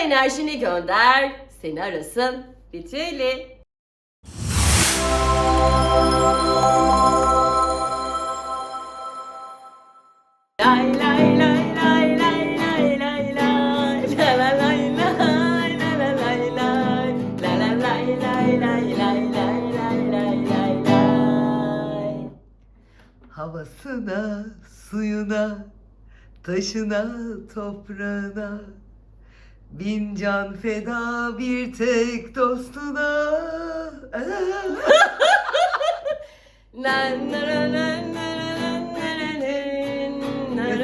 enerjini gönder. Seni arasın. Ritüeli. Lay lay lay lay lay lay lay lay la la lay lay la la lay lay la la lay lay lay lay lay lay lay lay lay Havasına, suyuna, taşına, toprağına Bin can feda bir tek dostuna Na na na na na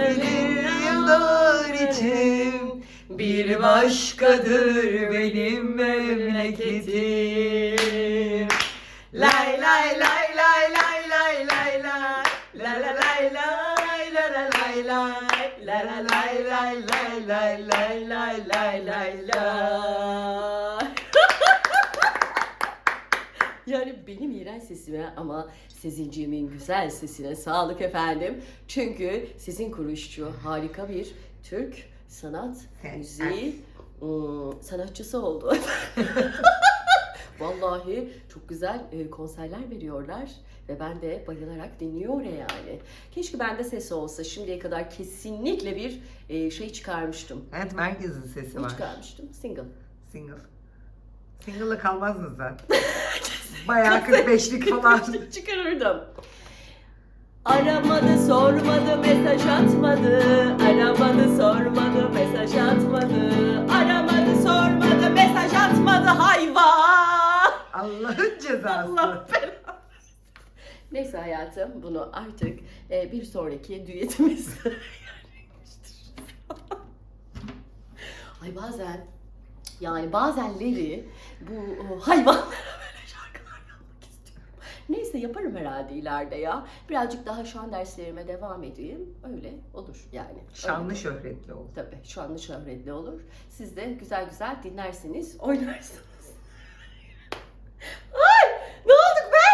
Ezilir yıllar içim Bir başkadır benim memleketim lay lay lay lay lay lay lay La la lay la lay lay La la lay lay lay lay lay lay lay lay lay Yani benim iğrenç sesime ama Sezinciğimin güzel sesine sağlık efendim. Çünkü sizin kuruşçu harika bir Türk sanat müziği sanatçısı oldu. Vallahi çok güzel e, konserler veriyorlar ve ben de bayılarak dinliyor yani. Keşke bende ses olsa şimdiye kadar kesinlikle bir e, şey çıkarmıştım. Evet merkezin sesi var çıkarmıştım? Single. Single Single'la kalmazdın sen Bayağı 45'lik falan Çıkarırdım. Aramadı, sormadı, mesaj atmadı. Aramadı, sormadı, mesaj atmadı. Aramadı, Allah'ın cezası Allah belanı. Neyse hayatım bunu artık e, bir sonraki düetimizde. Ay bazen yani bazenleri bu o, hayvanlara böyle şarkılar yapmak istiyorum. Neyse yaparım herhalde ileride ya. Birazcık daha şan derslerime devam edeyim. Öyle olur yani. Şanlı şöhretli ol Tabii şanlı şöhretli olur. Siz de güzel güzel dinlersiniz, oynarsınız. Ay ne olduk be?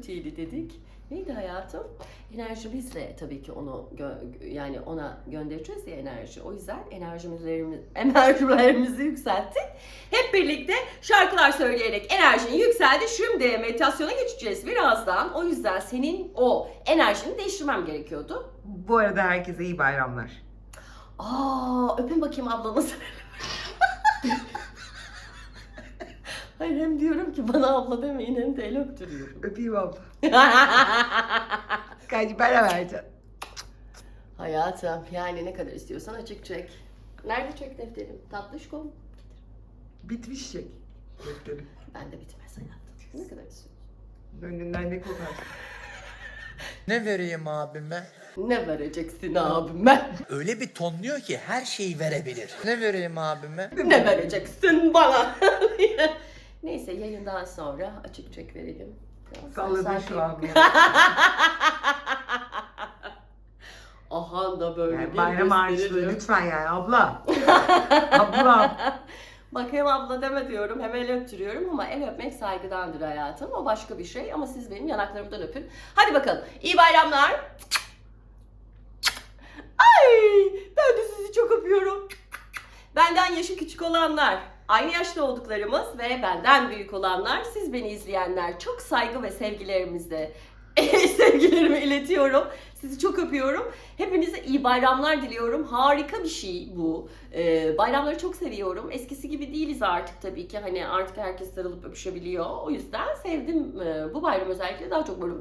Ritüeli dedik. Neydi hayatım? Enerjimizle tabii ki onu gö- yani ona göndereceğiz ya enerji. O yüzden enerjimizi enerjilerimizi yükselttik. Hep birlikte şarkılar söyleyerek enerjini yükseldi. Şimdi meditasyona geçeceğiz birazdan. O yüzden senin o enerjini değiştirmem gerekiyordu. Bu arada herkese iyi bayramlar Aa, öpün bakayım ablanızı. Hayır hem diyorum ki bana abla demeyin hem de el öptürüyorum. Öpeyim abla Kaç para vereceksin Hayatım yani ne kadar istiyorsan açık çek. Nerede çek defterim? Tatlışkom. Bitmiş şey Defteri. Ben de bitmez hayatım. Ne kadar istiyorsun? Önünden ne kokar Ne vereyim abime? Ne vereceksin abime? Öyle bir tonluyor ki her şeyi verebilir. Ne vereyim abime? Ne vereceksin bana? Neyse yayından sonra açık çek verelim. Sanki- şu an. Ahan da böyle Yani bir bayram harçlığı lütfen yani abla Ablam Bak hem abla deme diyorum hem el öptürüyorum ama el öpmek saygıdandır hayatım. O başka bir şey ama siz benim yanaklarımdan öpün. Hadi bakalım. İyi bayramlar. Ay ben de sizi çok öpüyorum. Benden yaşı küçük olanlar, aynı yaşta olduklarımız ve benden büyük olanlar, siz beni izleyenler çok saygı ve sevgilerimizle sevgilerimi iletiyorum. Sizi çok öpüyorum. Hepinize iyi bayramlar diliyorum. Harika bir şey bu. Ee, bayramları çok seviyorum. Eskisi gibi değiliz artık tabii ki. Hani artık herkes sarılıp öpüşebiliyor. O yüzden sevdim ee, bu bayram özellikle daha çok böyle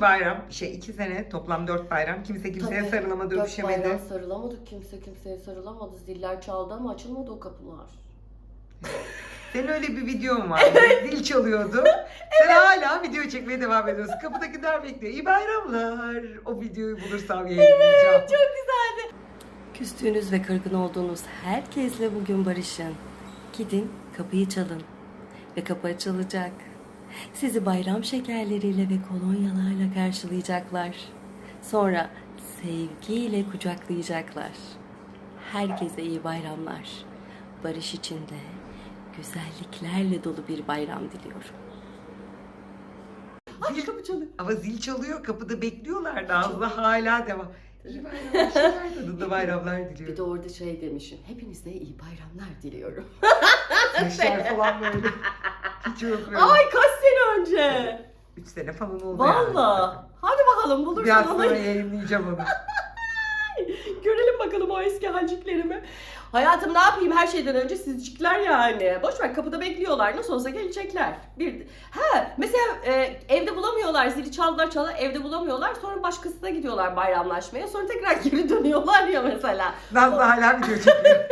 iki bayram, şey iki sene toplam dört bayram. Kimse kimseye Tabii. sarılamadı, Dört öpüşemedi. bayram sarılamadık. Kimse kimseye sarılamadı. Ziller çaldı ama açılmadı o kapılar. Senin öyle bir videon var. Zil çalıyordu. Sen hala video çekmeye devam ediyorsun. Kapıdakiler bekliyor. İyi bayramlar. O videoyu bulursam yayınlayacağım. Çok güzeldi. Küstüğünüz ve kırgın olduğunuz herkesle bugün barışın. Gidin kapıyı çalın ve kapı açılacak. Sizi bayram şekerleriyle ve kolonyalarla karşılayacaklar. Sonra sevgiyle kucaklayacaklar. Herkese iyi bayramlar. Barış içinde güzelliklerle dolu bir bayram diliyorum. Ay Zil- kapı çalıyor. Ama zil çalıyor. Kapıda bekliyorlar. Nazlı hala devam. İyi bayramlar. Şeker tadında bayramlar Bir diliyorum. de orada şey demişim. Hepinize iyi bayramlar diliyorum. Saçlar falan böyle. Hiç unutmuyorum. Ay kaç önce. 3 sene falan oldu Valla. Hadi bakalım bulursun Biraz onu. sonra yayınlayacağım onu. Görelim bakalım o eski halciklerimi. Hayatım ne yapayım her şeyden önce sizcikler yani. Boş ver kapıda bekliyorlar. Nasıl olsa gelecekler. Bir ha mesela e, evde bulamıyorlar. Zili çaldılar çaldılar evde bulamıyorlar. Sonra başkasına gidiyorlar bayramlaşmaya. Sonra tekrar geri dönüyorlar ya mesela. Nazlı hala video çekiyor.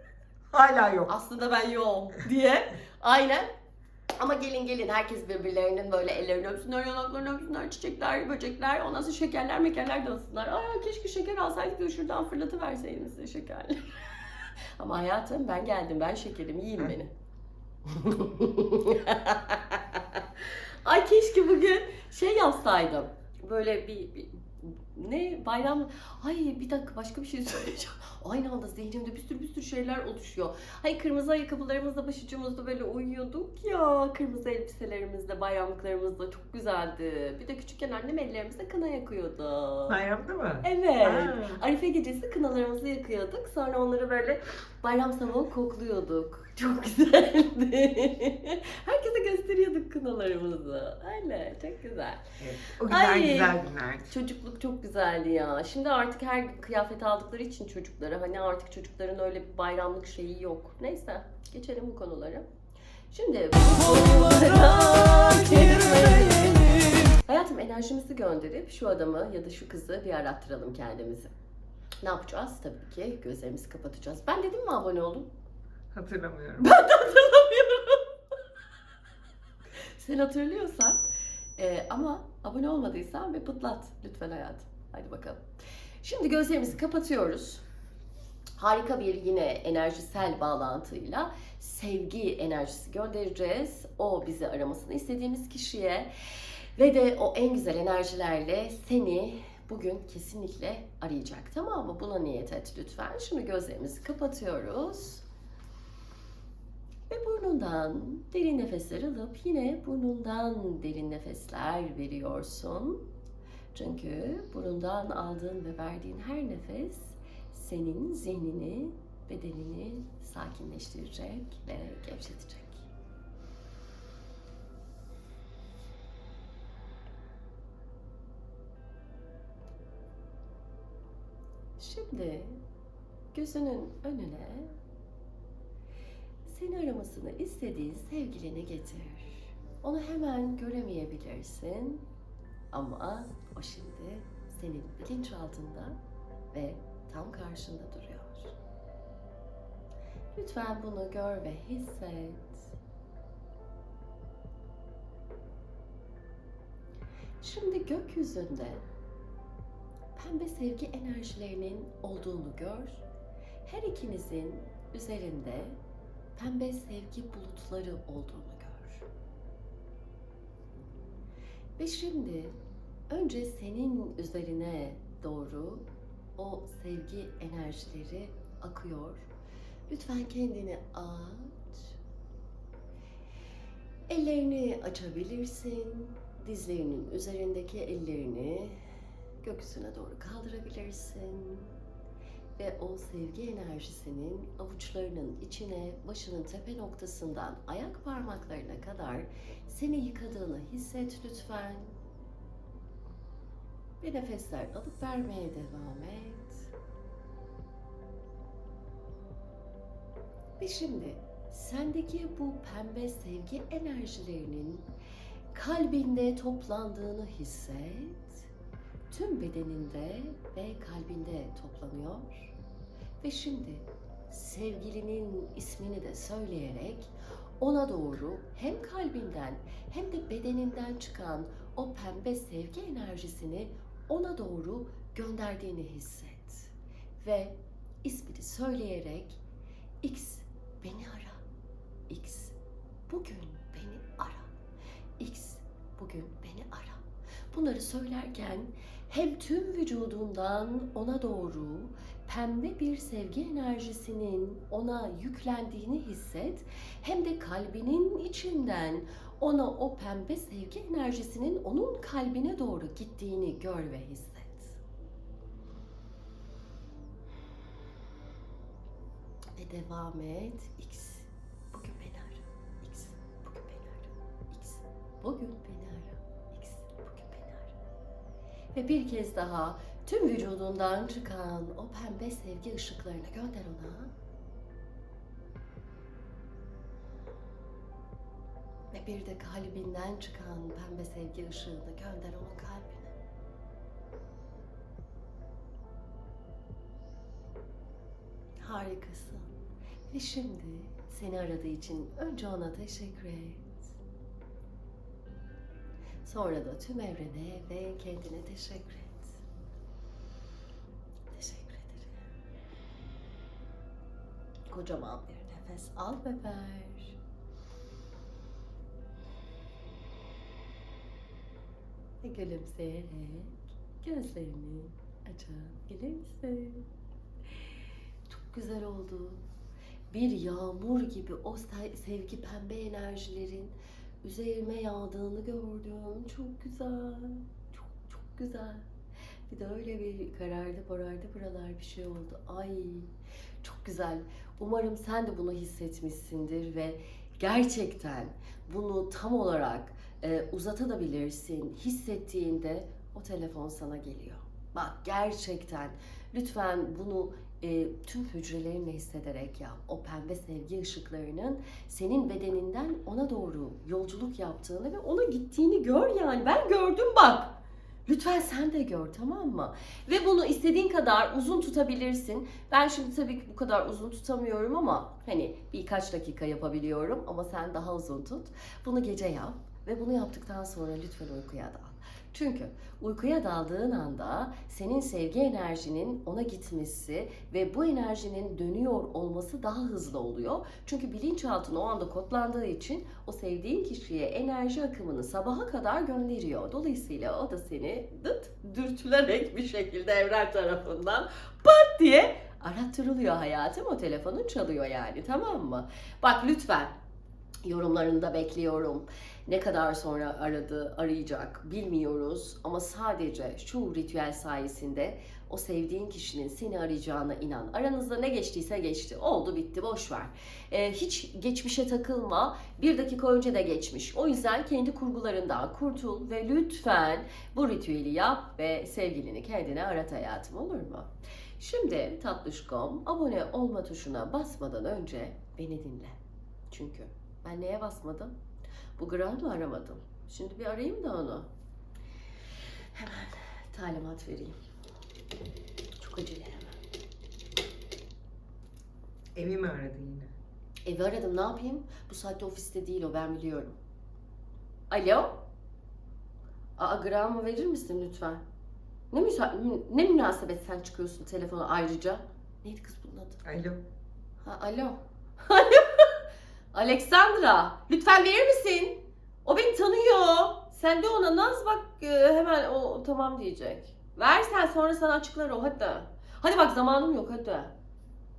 hala yok. Aslında ben yoğum diye. Aynen. Ama gelin gelin herkes birbirlerinin böyle ellerini öpsünler, yanaklarını öpsünler, çiçekler, böcekler, ondan sonra şekerler, mekerler dağıtsınlar. Aa keşke şeker alsaydık da şuradan fırlatıverseydiniz size şekerleri. Ama hayatım ben geldim, ben şekerim, yiyin beni. Ay keşke bugün şey yapsaydım. Böyle bir, bir ne bayram ay bir dakika başka bir şey söyleyeceğim. Aynı anda zihnimde bir sürü bir sürü şeyler oluşuyor. Hay kırmızı ayakkabılarımızla başucumuzda böyle uyuyorduk ya. Kırmızı elbiselerimizle, bayramlıklarımızla çok güzeldi. Bir de küçükken annem ellerimizde kına yakıyordu. Bayramda mı? Evet. Ha. Arife gecesi kınalarımızı yakıyorduk. Sonra onları böyle bayram sabahı kokluyorduk. Çok güzeldi. Herkese gösteriyorduk kınalarımızı. Öyle çok güzel. Evet. O günler Ay. güzel günlerdi. Çocukluk çok güzeldi ya. Şimdi artık her gün kıyafet aldıkları için çocuklara hani artık çocukların öyle bir bayramlık şeyi yok. Neyse geçelim bu konulara. Şimdi Hayatım enerjimizi gönderip şu adamı ya da şu kızı bir arattıralım kendimizi. Ne yapacağız? Tabii ki gözlerimizi kapatacağız. Ben dedim mi abone olun? Hatırlamıyorum. Hatırlamıyorum. Sen hatırlıyorsan e, ama abone olmadıysan bir pıtlat lütfen hayatım. Hadi bakalım. Şimdi gözlerimizi kapatıyoruz. Harika bir yine enerjisel bağlantıyla sevgi enerjisi göndereceğiz. O bizi aramasını istediğimiz kişiye ve de o en güzel enerjilerle seni bugün kesinlikle arayacak. Tamam mı? Buna niyet et lütfen. Şimdi gözlerimizi kapatıyoruz. Burnundan derin nefesler alıp yine burnundan derin nefesler veriyorsun. Çünkü burundan aldığın ve verdiğin her nefes senin zihnini, bedenini sakinleştirecek ve gevşetecek. Şimdi gözünün önüne seni aramasını istediğin sevgilini getir. Onu hemen göremeyebilirsin ama o şimdi senin bilinçaltında ve tam karşında duruyor. Lütfen bunu gör ve hisset. Şimdi gökyüzünde pembe sevgi enerjilerinin olduğunu gör. Her ikinizin üzerinde pembe sevgi bulutları olduğunu gör. Ve şimdi önce senin üzerine doğru o sevgi enerjileri akıyor. Lütfen kendini aç. Ellerini açabilirsin. Dizlerinin üzerindeki ellerini gökyüzüne doğru kaldırabilirsin ve o sevgi enerjisinin avuçlarının içine başının tepe noktasından ayak parmaklarına kadar seni yıkadığını hisset lütfen. Ve nefesler alıp vermeye devam et. Ve şimdi sendeki bu pembe sevgi enerjilerinin kalbinde toplandığını hisset tüm bedeninde ve kalbinde toplanıyor. Ve şimdi sevgilinin ismini de söyleyerek ona doğru hem kalbinden hem de bedeninden çıkan o pembe sevgi enerjisini ona doğru gönderdiğini hisset. Ve ismini söyleyerek X beni ara. X bugün beni ara. X bugün beni ara. Bunları söylerken hem tüm vücudundan ona doğru pembe bir sevgi enerjisinin ona yüklendiğini hisset hem de kalbinin içinden ona o pembe sevgi enerjisinin onun kalbine doğru gittiğini gör ve hisset. Ve devam et. X. Bugün beni ara. X. Bugün beni ara. X. Bugün beni ara. Ve bir kez daha tüm vücudundan çıkan o pembe sevgi ışıklarını gönder ona. Ve bir de kalbinden çıkan pembe sevgi ışığını gönder onun kalbine. Harikasın. Ve şimdi seni aradığı için önce ona teşekkür et. Sonra da tüm evrene ve kendine teşekkür et. Teşekkür ederim. Kocaman bir nefes al ve ver. Ve gülümseyerek gözlerini açabilir misin? Çok güzel oldu. Bir yağmur gibi o se- sevgi pembe enerjilerin üzerime yağdığını gördüm. Çok güzel. Çok çok güzel. Bir de öyle bir karardı morardı buralar bir şey oldu. Ay çok güzel. Umarım sen de bunu hissetmişsindir ve gerçekten bunu tam olarak e, uzatabilirsin. Hissettiğinde o telefon sana geliyor. Bak gerçekten lütfen bunu e, tüm hücrelerinle hissederek yap. O pembe sevgi ışıklarının senin bedeninden ona doğru yolculuk yaptığını ve ona gittiğini gör yani. Ben gördüm bak. Lütfen sen de gör tamam mı? Ve bunu istediğin kadar uzun tutabilirsin. Ben şimdi tabii ki bu kadar uzun tutamıyorum ama hani birkaç dakika yapabiliyorum ama sen daha uzun tut. Bunu gece yap ve bunu yaptıktan sonra lütfen uykuya dal. Çünkü uykuya daldığın anda senin sevgi enerjinin ona gitmesi ve bu enerjinin dönüyor olması daha hızlı oluyor. Çünkü bilinçaltın o anda kodlandığı için o sevdiğin kişiye enerji akımını sabaha kadar gönderiyor. Dolayısıyla o da seni dıt dürtülerek bir şekilde evren tarafından pat diye arattırılıyor hayatım. O telefonun çalıyor yani tamam mı? Bak lütfen yorumlarını da bekliyorum. Ne kadar sonra aradı, arayacak bilmiyoruz ama sadece şu ritüel sayesinde o sevdiğin kişinin seni arayacağına inan. Aranızda ne geçtiyse geçti. Oldu bitti boş ver. Ee, hiç geçmişe takılma. Bir dakika önce de geçmiş. O yüzden kendi kurgularından kurtul ve lütfen bu ritüeli yap ve sevgilini kendine arat hayatım olur mu? Şimdi tatlışkom abone olma tuşuna basmadan önce beni dinle. Çünkü ben neye basmadım? Bu Graham'ı aramadım. Şimdi bir arayayım da onu. Hemen talimat vereyim. Çok acele hemen. Evi mi aradı yine? Evi aradım ne yapayım? Bu saatte ofiste değil o ben biliyorum. Alo? Aa Graham'ı verir misin lütfen? Ne, müsa- ne münasebet sen çıkıyorsun telefona ayrıca? Neydi kız bunun adı? Alo. Ha, alo. Alo. Alexandra, lütfen verir misin? O beni tanıyor. Sen de ona naz bak e, hemen o tamam diyecek. Versen sonra sana açıklar o hadi. Hadi bak zamanım yok hadi.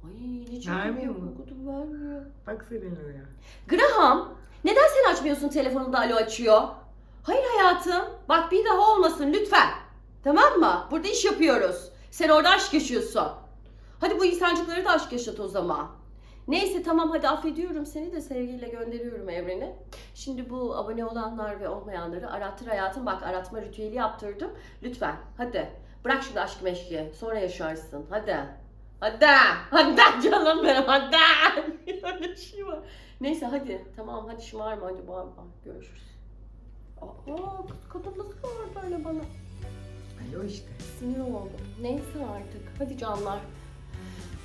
Ay ne çabuk Vermiyor mu? okudum, vermiyor. Bak Selena'ya. Graham, neden sen açmıyorsun telefonunu da alo açıyor? Hayır hayatım, bak bir daha olmasın lütfen. Tamam mı? Burada iş yapıyoruz. Sen orada aşk yaşıyorsun. Hadi bu insancıkları da aşk yaşat o zaman. Neyse tamam hadi affediyorum seni de sevgiyle gönderiyorum evrene. Şimdi bu abone olanlar ve olmayanları arattır hayatım. Bak aratma ritüeli yaptırdım. Lütfen hadi bırak şimdi aşk meşki. Sonra yaşarsın. Hadi. Hadi. Hadi canım benim hadi. Öyle şey var. Neyse hadi. Tamam hadi şımarma hadi bağırma. Görüşürüz. Aa kız kadın nasıl bağırdı öyle bana? Alo işte. Sinir oldum. Neyse artık. Hadi canlar.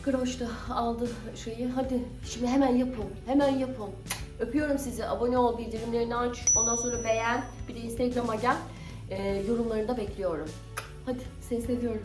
Groş aldı şeyi. Hadi şimdi hemen yapın. Hemen yapın. Öpüyorum sizi. Abone ol, bildirimlerini aç. Ondan sonra beğen. Bir de Instagram'a gel. Ee, yorumlarını da bekliyorum. Hadi seni seviyorum.